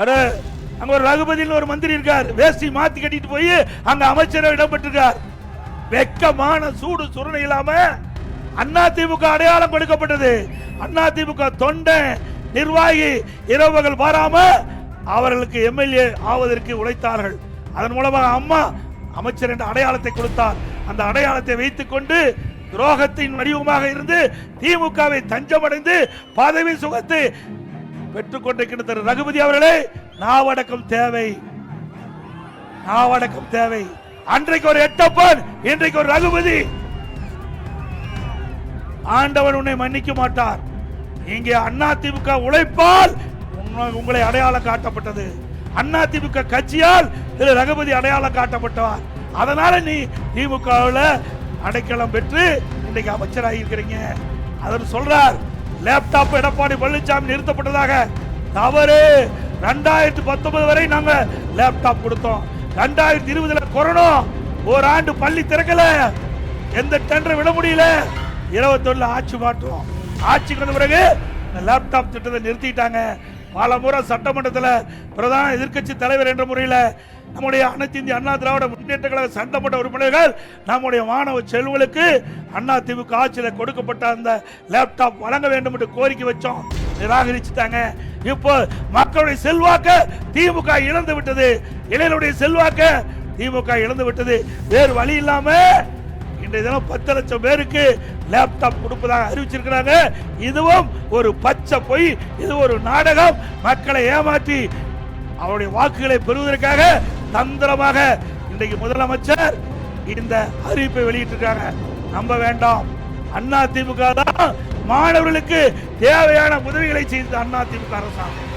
அட அங்க ஒரு ரகுபதினு ஒரு மந்திரி இருக்கார். வேஷ்டி மாத்தி கட்டிட்டு போய் அங்க அமைச்சரவை இடம்பெற்றிருக்கார். வெக்கமான சூடு சுரணை இல்லாம அண்ணா திமுக அடையாளம் கொடுக்கப்பட்டது. அண்ணா திமுக தொண்டை நிர்வாகி இரவுகள் பாராம அவர்களுக்கு எம்எல்ஏ ஆவதற்கு உழைத்தார்கள். அதன் மூலமாக அம்மா அமைச்சர் என்ற அடையாளத்தை கொடுத்தார். அந்த அடையாளத்தை வைத்துக் கொண்டு துரோகத்தின் வடிவமாக இருந்து திமுகவை தஞ்சமடைந்து பதவி சுகத்தை பெற்றுக்கொண்டிருக்கின்ற திரு ரகுபதி அவர்களே நாவடக்கம் தேவை. நாவடக்கம் தேவை. அன்றைக்கு ஒரு எட்டப்பன் இன்றைக்கு ஒரு ரகுபதி. ஆண்டவன் உன்னை மன்னிக்க மாட்டார். இங்கே அண்ணா திமுக உழைப்பால் உங்களை அடையாளம் காட்டப்பட்டது. அண்ணா திமுக கட்சியால் திரு ரகுபதி அடையாளம் காட்டப்பட்டவர். அதனால நீ திமுகவில் அடைக்கலம் பெற்று இன்னைக்கு அமைச்சராக இருக்கிறீங்க. அவர் சொல்றார் லேப்டாப் எடப்பாடி பழனிசாமி நிறுத்தப்பட்டதாக தவறு. ரெண்டாயிரத்தி பத்தொன்பது வரை நாங்க லேப்டாப் கொடுத்தோம். ரெண்டாயிரத்தி இருபதுல கொரோனா ஒரு ஆண்டு பள்ளி திறக்கல. எந்த டெண்டர் விட முடியல. இருபத்தொன்னு ஆட்சி மாற்றோம் ஆட்சிக்கு வந்த பிறகு இந்த லேப்டாப் திட்டத்தை நிறுத்திட்டாங்க. பல முறை சட்டமன்றத்தில் பிரதான எதிர்க்கட்சி தலைவர் என்ற முறையில் நம்முடைய அனைத்து இந்திய அண்ணா திராவிட முன்னேற்ற கழக சட்டமன்ற உறுப்பினர்கள் நம்முடைய மாணவ செல்வங்களுக்கு அண்ணா திமுக ஆட்சியில் கொடுக்கப்பட்ட அந்த லேப்டாப் வழங்க வேண்டும் என்று கோரிக்கை வச்சோம். நிராகரிச்சுட்டாங்க. இப்போ மக்களுடைய செல்வாக்க திமுக இழந்து விட்டது. இளைஞருடைய செல்வாக்க திமுக இழந்து விட்டது. வேறு வழி இல்லாமல் இன்றைய தினம் பத்து லட்சம் பேருக்கு லேப்டாப் கொடுப்பதாக அறிவிச்சிருக்கிறாங்க. இதுவும் ஒரு பச்சை பொய் இது ஒரு நாடகம். மக்களை ஏமாற்றி அவருடைய வாக்குகளை பெறுவதற்காக தந்திரமாக இன்றைக்கு முதலமைச்சர் இந்த அறிவிப்பை வெளியிட்டிருக்காங்க. நம்ப வேண்டாம். அண்ணா திமுக தான் மாணவர்களுக்கு தேவையான உதவிகளை செய்த அண்ணா திமுக அரசாங்கம்.